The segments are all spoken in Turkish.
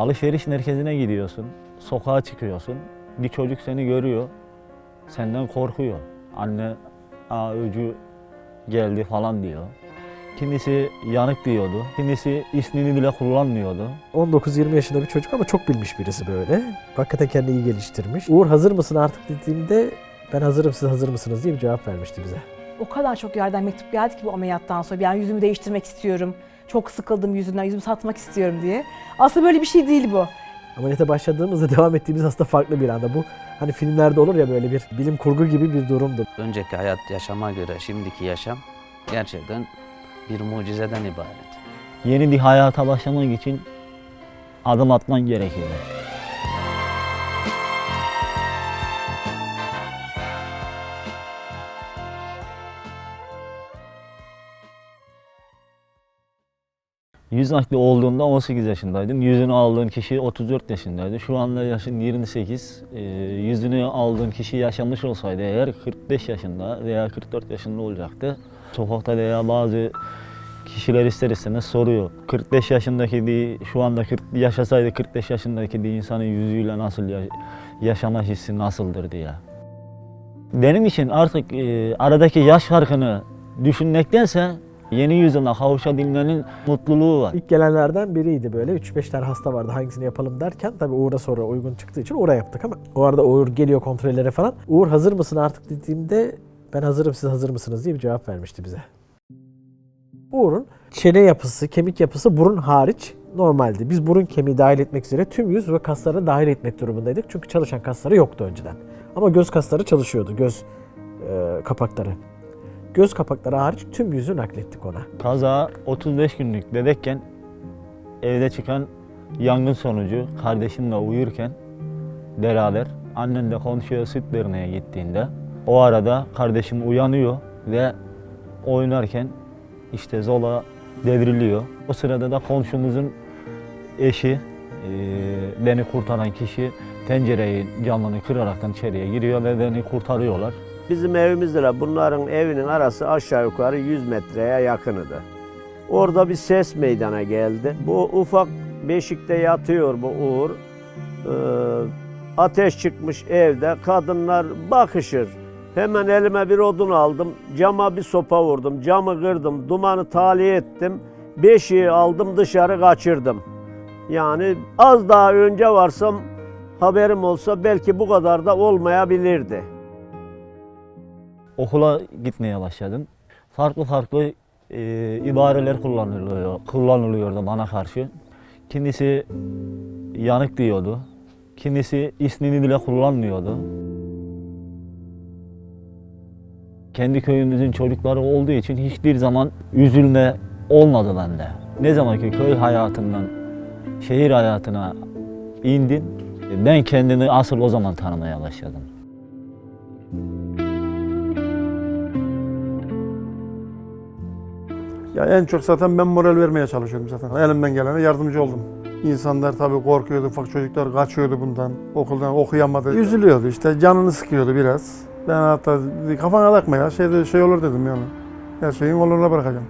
Alışveriş merkezine gidiyorsun, sokağa çıkıyorsun. Bir çocuk seni görüyor, senden korkuyor. Anne, aa öcü geldi falan diyor. Kimisi yanık diyordu, kimisi ismini bile kullanmıyordu. 19-20 yaşında bir çocuk ama çok bilmiş birisi böyle. Hakikaten kendini iyi geliştirmiş. Uğur hazır mısın artık dediğimde ben hazırım siz hazır mısınız diye bir cevap vermişti bize. O kadar çok yerden mektup geldi ki bu ameliyattan sonra. Yani yüzümü değiştirmek istiyorum. Çok sıkıldım yüzünden, yüzümü satmak istiyorum diye. Aslında böyle bir şey değil bu. Ameliyata başladığımızda devam ettiğimiz aslında farklı bir anda. Bu hani filmlerde olur ya böyle bir bilim kurgu gibi bir durumdu. Önceki hayat yaşama göre şimdiki yaşam gerçekten bir mucizeden ibaret. Yeni bir hayata başlamak için adım atman gerekiyor. Yüz nakli olduğunda 18 yaşındaydım. Yüzünü aldığın kişi 34 yaşındaydı. Şu anda yaşın 28. Ee, yüzünü aldığın kişi yaşamış olsaydı eğer 45 yaşında veya 44 yaşında olacaktı. Sokakta veya bazı kişiler ister istemez soruyor. 45 yaşındaki bir, şu anda 40, yaşasaydı 45 yaşındaki bir insanın yüzüyle nasıl ya- yaşama hissi nasıldır diye. Benim için artık e, aradaki yaş farkını düşünmektense yeni yüzyıla kavuşabilmenin mutluluğu var. İlk gelenlerden biriydi böyle. 3-5 tane hasta vardı hangisini yapalım derken tabii Uğur'a sonra uygun çıktığı için Uğur'a yaptık ama o arada Uğur geliyor kontrollere falan. Uğur hazır mısın artık dediğimde ben hazırım siz hazır mısınız diye bir cevap vermişti bize. Uğur'un çene yapısı, kemik yapısı burun hariç normaldi. Biz burun kemiği dahil etmek üzere tüm yüz ve kasları dahil etmek durumundaydık. Çünkü çalışan kasları yoktu önceden. Ama göz kasları çalışıyordu, göz e, kapakları. Göz kapakları hariç tüm yüzü naklettik ona. Kaza 35 günlük bebekken evde çıkan yangın sonucu kardeşimle uyurken beraber annemle komşuya süt vermeye gittiğinde o arada kardeşim uyanıyor ve oynarken işte Zola devriliyor. O sırada da komşumuzun eşi eee, beni kurtaran kişi tencereyi camını kıraraktan içeriye giriyor ve beni kurtarıyorlar. Bizim evimizle bunların evinin arası aşağı yukarı 100 metreye yakınıdı. Orada bir ses meydana geldi. Bu ufak beşikte yatıyor bu Uğur. Ee, ateş çıkmış evde. Kadınlar bakışır. Hemen elime bir odun aldım. Cama bir sopa vurdum. Camı kırdım. Dumanı tahliye ettim. Beşiği aldım dışarı kaçırdım. Yani az daha önce varsam haberim olsa belki bu kadar da olmayabilirdi. Okula gitmeye başladım. Farklı farklı e, ibareler kullanılıyor, kullanılıyordu bana karşı. Kimisi yanık diyordu, kimisi ismini bile kullanmıyordu. Kendi köyümüzün çocukları olduğu için hiçbir zaman üzülme olmadı bende. Ne zaman ki köy hayatından şehir hayatına indim, ben kendimi asıl o zaman tanımaya başladım. Ya en çok zaten ben moral vermeye çalışıyorum zaten. Elimden gelene yardımcı oldum. İnsanlar tabii korkuyordu, ufak çocuklar kaçıyordu bundan. Okuldan okuyamadı. Üzülüyordu işte, canını sıkıyordu biraz. Ben hatta kafana takma ya, şey, şey olur dedim yani. Her şeyin oluruna bırakacağım.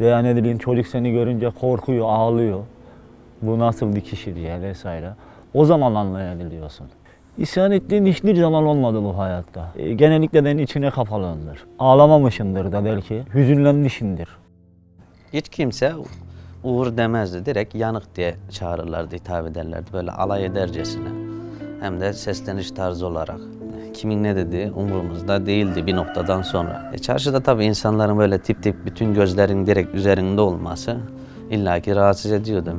Veya ne bileyim çocuk seni görünce korkuyor, ağlıyor. Bu nasıl bir kişi diye vesaire. O zaman anlayabiliyorsun. İsyan ettiğin hiçbir zaman olmadı bu hayatta. E, genellikle ben içine kapalımdır. Ağlamamışımdır da belki, hüzünlenmişimdir. Hiç kimse Uğur demezdi. Direkt yanık diye çağırırlardı, hitap ederlerdi. Böyle alay edercesine. Hem de sesleniş tarzı olarak. Kimin ne dediği umurumuzda değildi bir noktadan sonra. E çarşıda tabii insanların böyle tip tip bütün gözlerin direkt üzerinde olması illaki rahatsız ediyordu.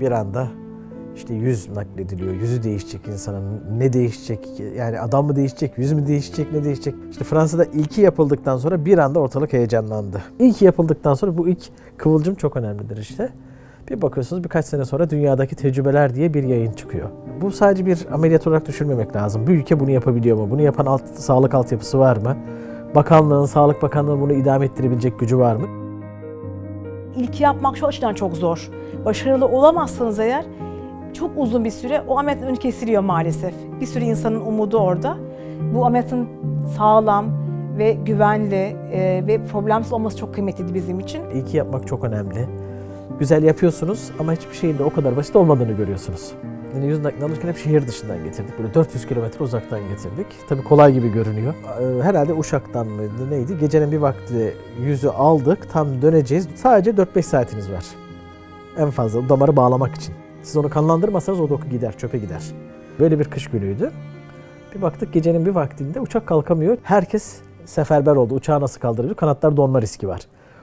bir anda işte yüz naklediliyor. Yüzü değişecek insanın. Ne değişecek? Yani adam mı değişecek? Yüz mü değişecek? Ne değişecek? İşte Fransa'da ilki yapıldıktan sonra bir anda ortalık heyecanlandı. İlki yapıldıktan sonra bu ilk kıvılcım çok önemlidir işte. Bir bakıyorsunuz birkaç sene sonra dünyadaki tecrübeler diye bir yayın çıkıyor. Bu sadece bir ameliyat olarak düşünmemek lazım. Bu ülke bunu yapabiliyor mu? Bunu yapan alt, sağlık altyapısı var mı? Bakanlığın, Sağlık Bakanlığı bunu idame ettirebilecek gücü var mı? İlki yapmak şu açıdan çok zor. Başarılı olamazsanız eğer çok uzun bir süre o ameliyatın önü kesiliyor maalesef. Bir sürü insanın umudu orada. Bu ameliyatın sağlam ve güvenli e, ve problemsiz olması çok kıymetliydi bizim için. İyi ki yapmak çok önemli. Güzel yapıyorsunuz ama hiçbir şeyin de o kadar basit olmadığını görüyorsunuz. Yani yüz nakli alırken hep şehir dışından getirdik. Böyle 400 kilometre uzaktan getirdik. Tabii kolay gibi görünüyor. Ee, Herhalde Uşak'tan mıydı neydi? Gecenin bir vakti yüzü aldık. Tam döneceğiz. Sadece 4-5 saatiniz var. En fazla damarı bağlamak için. Siz onu kanlandırmasanız o doku gider, çöpe gider. Böyle bir kış günüydü. Bir baktık gecenin bir vaktinde uçak kalkamıyor. Herkes seferber oldu. Uçağı nasıl kaldırabilir? Kanatlar donma riski var.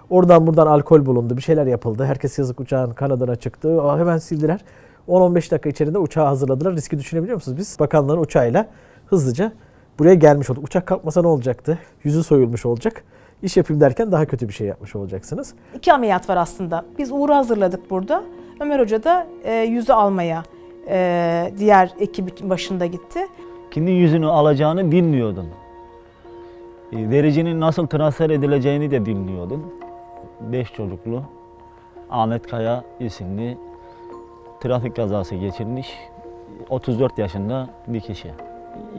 Oradan buradan alkol bulundu. Bir şeyler yapıldı. Herkes yazık uçağın kanadına çıktı. Aa, hemen sildiler. 10-15 dakika içerisinde uçağı hazırladılar. Riski düşünebiliyor musunuz? Biz bakanlığın uçağıyla hızlıca buraya gelmiş olduk. Uçak kalkmasa ne olacaktı? Yüzü soyulmuş olacak. İş yapayım derken daha kötü bir şey yapmış olacaksınız. İki ameliyat var aslında. Biz Uğur'u hazırladık burada. Ömer Hoca da e, yüzü almaya e, diğer ekibin başında gitti. Kimin yüzünü alacağını bilmiyordum. E, Vericinin nasıl transfer edileceğini de bilmiyordum. Beş çocuklu Ahmet Kaya isimli trafik kazası geçirmiş 34 yaşında bir kişi.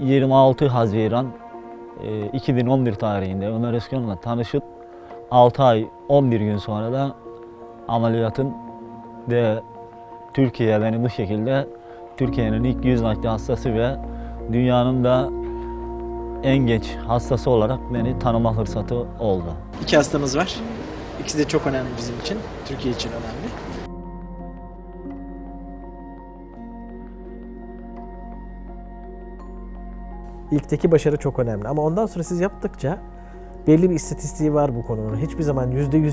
26 Haziran 2011 tarihinde Ömer Özkan'la tanışıp 6 ay 11 gün sonra da ameliyatın ve Türkiye beni bu şekilde Türkiye'nin ilk yüz nakli hastası ve dünyanın da en genç hastası olarak beni tanıma fırsatı oldu. İki hastamız var. İkisi de çok önemli bizim için. Türkiye için önemli. İlkteki başarı çok önemli ama ondan sonra siz yaptıkça belli bir istatistiği var bu konunun. Hiçbir zaman %100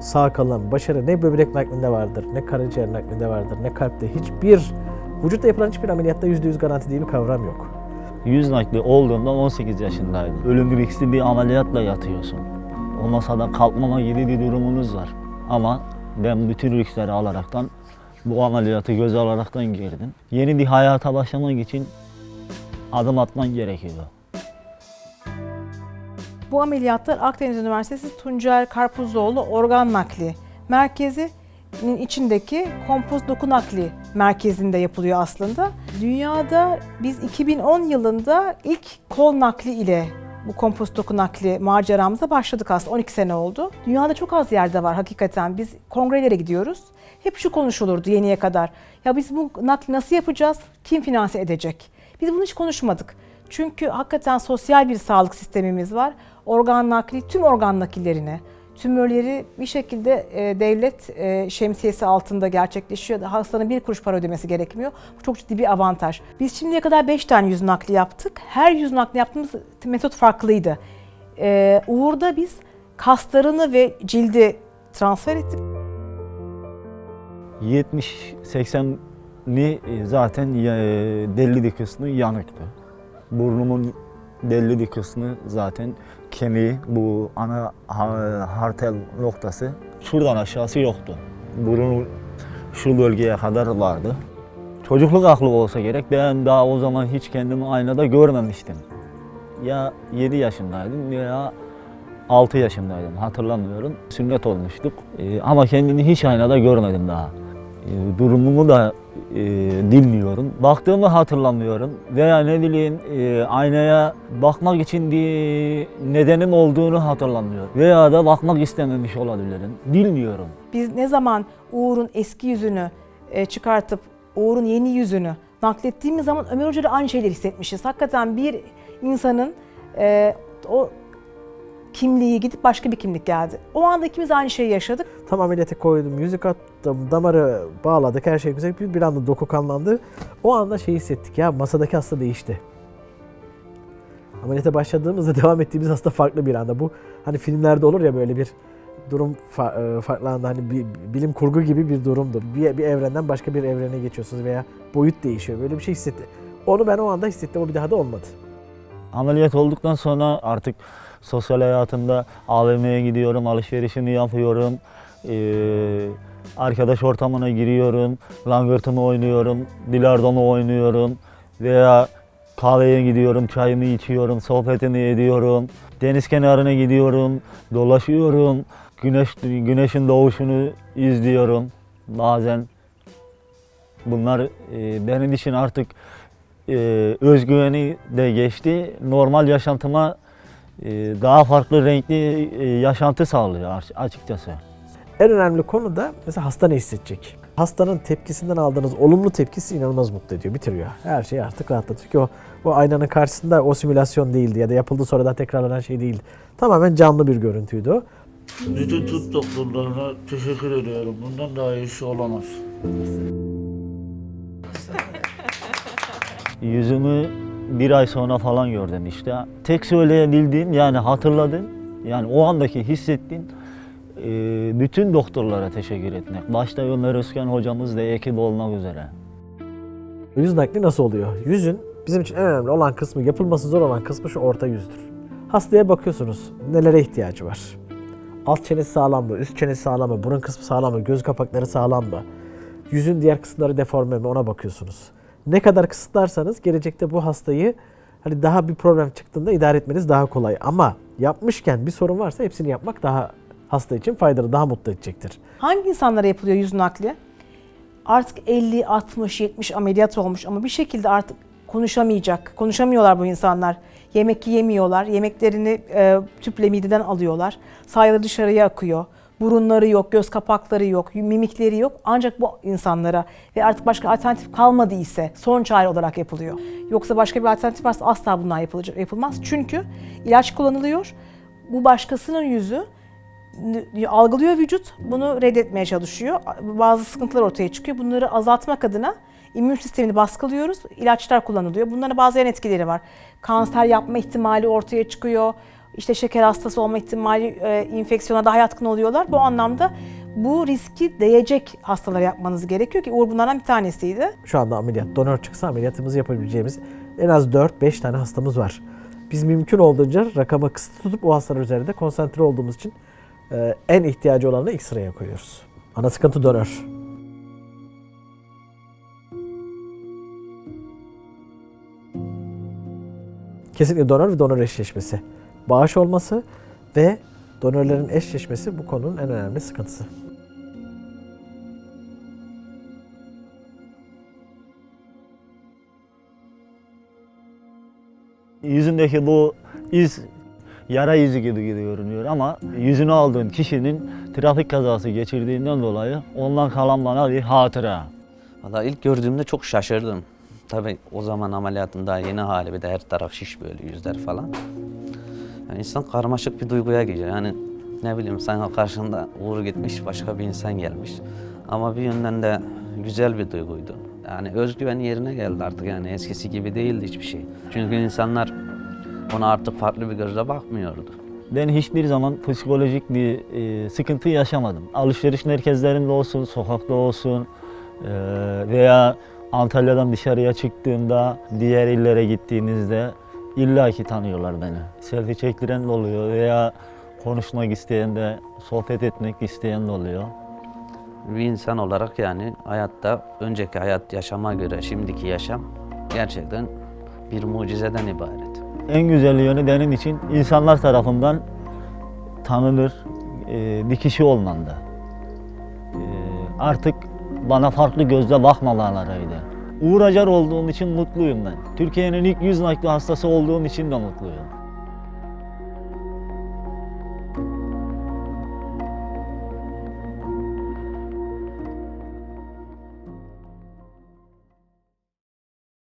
sağ kalan başarı ne böbrek naklinde vardır, ne karaciğer naklinde vardır, ne kalpte. Hiçbir, vücutta yapılan hiçbir ameliyatta %100 garanti diye bir kavram yok. Yüz nakli olduğumda 18 yaşındaydım. Ölüm riskli bir ameliyatla yatıyorsun. O masadan kalkmama gibi bir durumunuz var. Ama ben bütün riskleri alaraktan bu ameliyatı göze alaraktan girdim. Yeni bir hayata başlamak için adım atman gerekiyor. Bu ameliyatlar Akdeniz Üniversitesi Tuncer Karpuzoğlu Organ Nakli Merkezi'nin içindeki kompoz doku nakli merkezinde yapılıyor aslında. Dünyada biz 2010 yılında ilk kol nakli ile bu kompost doku nakli maceramıza başladık aslında. 12 sene oldu. Dünyada çok az yerde var hakikaten. Biz kongrelere gidiyoruz. Hep şu konuşulurdu yeniye kadar. Ya biz bu nakli nasıl yapacağız? Kim finanse edecek? Biz bunu hiç konuşmadık. Çünkü hakikaten sosyal bir sağlık sistemimiz var. Organ nakli, tüm organ nakillerine, tümörleri bir şekilde e, devlet e, şemsiyesi altında gerçekleşiyor. Hastanın bir kuruş para ödemesi gerekmiyor. Bu çok ciddi bir avantaj. Biz şimdiye kadar 5 tane yüz nakli yaptık. Her yüz nakli yaptığımız metot farklıydı. E, Uğur'da biz kaslarını ve cildi transfer ettik. 70-80'li e, zaten e, belli bir kısmı yanıktı. Burnumun belli bir kısmı zaten kemiği, bu ana ha- hartel noktası. Şuradan aşağısı yoktu. Burun şu bölgeye kadar vardı. Çocukluk aklı olsa gerek. Ben daha o zaman hiç kendimi aynada görmemiştim. Ya 7 yaşındaydım ya 6 yaşındaydım hatırlamıyorum. Sünnet olmuştuk Ee, ama kendimi hiç aynada görmedim daha. Durumumu da e, bilmiyorum. Baktığımı hatırlamıyorum veya ne bileyim e, aynaya bakmak için bir nedenim olduğunu hatırlamıyorum. Veya da bakmak istememiş olabilirim. Bilmiyorum. Biz ne zaman Uğur'un eski yüzünü e, çıkartıp Uğur'un yeni yüzünü naklettiğimiz zaman Ömer Hoca aynı şeyleri hissetmişiz. Hakikaten bir insanın e, o kimliği gidip başka bir kimlik geldi. O anda ikimiz aynı şeyi yaşadık. Tam ameliyata koydum, yüzük attım, damarı bağladık, her şey güzel. Bir, bir anda doku kanlandı. O anda şey hissettik ya masadaki hasta değişti. Ameliyata başladığımızda devam ettiğimiz hasta farklı bir anda. Bu hani filmlerde olur ya böyle bir durum fa- e, farklı anda hani bir bilim kurgu gibi bir durumdur. Bir, bir evrenden başka bir evrene geçiyorsunuz veya boyut değişiyor. Böyle bir şey hissetti. Onu ben o anda hissettim. O bir daha da olmadı. Ameliyat olduktan sonra artık sosyal hayatımda AVM'ye gidiyorum, alışverişimi yapıyorum. Ee, arkadaş ortamına giriyorum, langırtımı oynuyorum, bilardomu oynuyorum veya kahveye gidiyorum, çayımı içiyorum, sohbetimi ediyorum. Deniz kenarına gidiyorum, dolaşıyorum, güneş güneşin doğuşunu izliyorum. Bazen bunlar e, benim için artık e, özgüveni de geçti. Normal yaşantıma daha farklı renkli e, yaşantı sağlıyor aç- açıkçası. En önemli konu da mesela hasta ne hissedecek? Hastanın tepkisinden aldığınız olumlu tepkisi inanılmaz mutlu ediyor, bitiriyor. Her şeyi artık rahatlatıyor ki o, o aynanın karşısında o simülasyon değildi ya da yapıldı sonradan tekrarlanan şey değildi. Tamamen canlı bir görüntüydü o. Bütün tıp doktorlarına teşekkür ediyorum. Bundan daha iyisi olamaz. Yüzümü bir ay sonra falan gördüm işte. Tek söyleyebildiğim yani hatırladım. Yani o andaki hissettiğim e, bütün doktorlara teşekkür etmek. Başta Ömer Özkan hocamız da ekip olmak üzere. Yüz nakli nasıl oluyor? Yüzün bizim için en önemli olan kısmı, yapılması zor olan kısmı şu orta yüzdür. Hastaya bakıyorsunuz nelere ihtiyacı var? Alt çenesi sağlam mı? Üst çenesi sağlam mı? Burun kısmı sağlam mı? Göz kapakları sağlam mı? Yüzün diğer kısımları deforme mi? Ona bakıyorsunuz. Ne kadar kısıtlarsanız gelecekte bu hastayı hani daha bir problem çıktığında idare etmeniz daha kolay. Ama yapmışken bir sorun varsa hepsini yapmak daha hasta için faydalı, daha mutlu edecektir. Hangi insanlara yapılıyor yüz nakli? Artık 50, 60, 70 ameliyat olmuş ama bir şekilde artık konuşamayacak. Konuşamıyorlar bu insanlar. Yemek yiyemiyorlar. Yemeklerini e, tüple mideden alıyorlar. Sayıları dışarıya akıyor. Burunları yok, göz kapakları yok, mimikleri yok. Ancak bu insanlara ve artık başka alternatif kalmadı ise son çare olarak yapılıyor. Yoksa başka bir alternatif varsa asla bunlar yapılacak, yapılmaz. Çünkü ilaç kullanılıyor. Bu başkasının yüzü algılıyor vücut, bunu reddetmeye çalışıyor. Bazı sıkıntılar ortaya çıkıyor. Bunları azaltmak adına immün sistemini baskılıyoruz. İlaçlar kullanılıyor. Bunların bazı yan etkileri var. Kanser yapma ihtimali ortaya çıkıyor. İşte şeker hastası olma ihtimali, e, infeksiyona daha yatkın oluyorlar. Bu anlamda bu riski değecek hastalara yapmanız gerekiyor ki Uğur bunlardan bir tanesiydi. şu anda ameliyat, donör çıksa ameliyatımızı yapabileceğimiz en az 4-5 tane hastamız var. Biz mümkün olduğunca rakama kısıtlı tutup o hastalar üzerinde konsantre olduğumuz için e, en ihtiyacı olanı sıraya koyuyoruz. Ana sıkıntı donör. Kesinlikle donör ve donör eşleşmesi. Bağış olması ve donörlerin eşleşmesi bu konunun en önemli sıkıntısı. Yüzündeki bu iz yara izi gibi gibi görünüyor ama yüzünü aldığın kişinin trafik kazası geçirdiğinden dolayı ondan kalan bana bir hatıra. Valla ilk gördüğümde çok şaşırdım. Tabii o zaman ameliyatın daha yeni hali bir de her taraf şiş böyle yüzler falan. Yani insan karmaşık bir duyguya giriyor. Yani ne bileyim sen karşında Uğur gitmiş başka bir insan gelmiş. Ama bir yönden de güzel bir duyguydu. Yani özgüven yerine geldi artık yani eskisi gibi değildi hiçbir şey. Çünkü insanlar ona artık farklı bir gözle bakmıyordu. Ben hiçbir zaman psikolojik bir e, sıkıntı yaşamadım. Alışveriş merkezlerinde olsun, sokakta olsun e, veya Antalya'dan dışarıya çıktığımda, diğer illere gittiğinizde illaki tanıyorlar beni. Selfie çektiren de oluyor veya konuşmak isteyen de, sohbet etmek isteyen de oluyor. Bir insan olarak yani hayatta önceki hayat yaşama göre şimdiki yaşam gerçekten bir mucizeden ibaret. En güzel yönü benim için insanlar tarafından tanınır e, bir kişi olmanda. E, artık bana farklı gözle bakmamalarıydı. Uğur Acar olduğum için mutluyum ben. Türkiye'nin ilk yüz nakli hastası olduğum için de mutluyum.